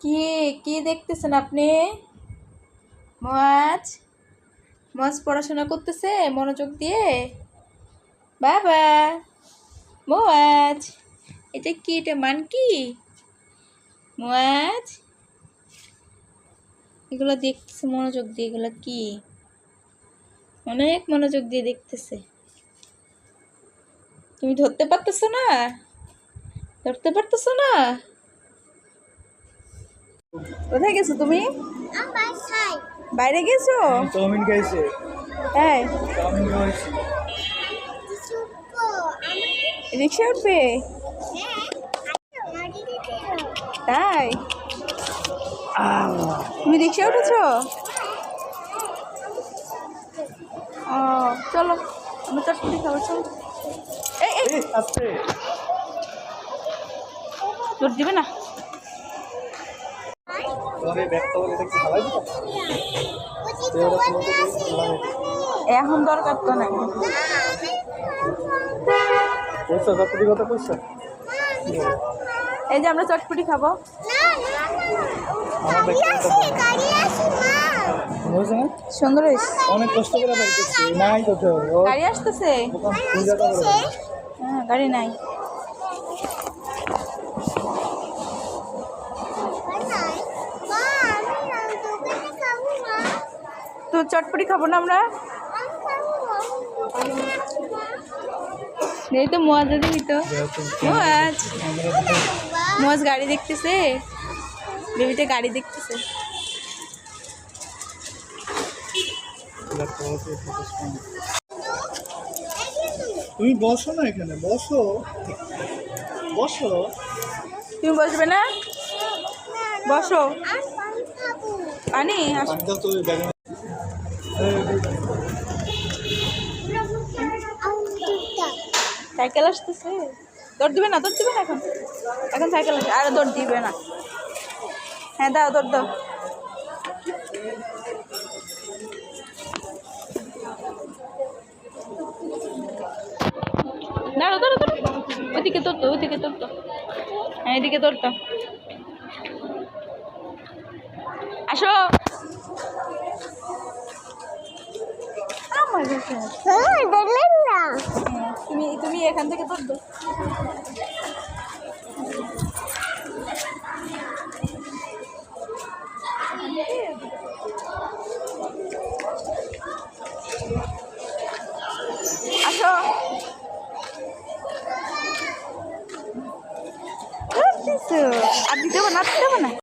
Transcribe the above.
কি কি দেখতেছেন আপনি? মাছ মাছ পড়াশোনা করতেছে মনোযোগ দিয়ে? বাবা মাছ এটা কি, এটা মান কি? মাছ এগুলো দেখতেছে মনোযোগ দিয়ে, এগুলো কি? অনেক মনোযোগ দিয়ে দেখতেছে। তুমি ধরতে পারতেছো না? ধরতে পারতেছো না? কোথায় গেছো তুমি? বাইরে গেছো? চাউমিন খাইছে। হ্যাঁ রিক্সা উঠবে? তাই? তুমি রিক্সা উঠেছো? ও চলো আমি চটপটি খাব চলো। এই এই। দিবে না? এখন দরকার তো নাই পয়সা চাকরি কথা পয়সা এই যে আমরা চটপটি খাব সুন্দর অনেক কষ্ট করে নাই গাড়ি আসতেছে হ্যাঁ গাড়ি নাই চটপটি খাব না আমরা? এই তো মোয়াজ দিবি তো। মোয়াজ। মোয়াজ গাড়ি দেখতেছে? বেবিতে গাড়ি দেখতেছে। তুমি বসো না এখানে বসো। বসো। তুমি বসবে না? বসো। পানি সাইকেল আসতেছে? দৌড় দিবে না, দৌড় দিবে না এখন? এখন সাইকেল আসে, আর দৌড় দিবে না। হ্যাঁ দাও, দৌড় দাও। দাঁড়ো দাঁড়ো দাঁড়ো ওইদিকে তোর তো ওইদিকে তোর তো হ্যাঁ এদিকে তোর তো আসো। আমার না হ্যাঁ, তুমি তুমি এখান থেকে দো। আসো। আর দিতে না দিতে না।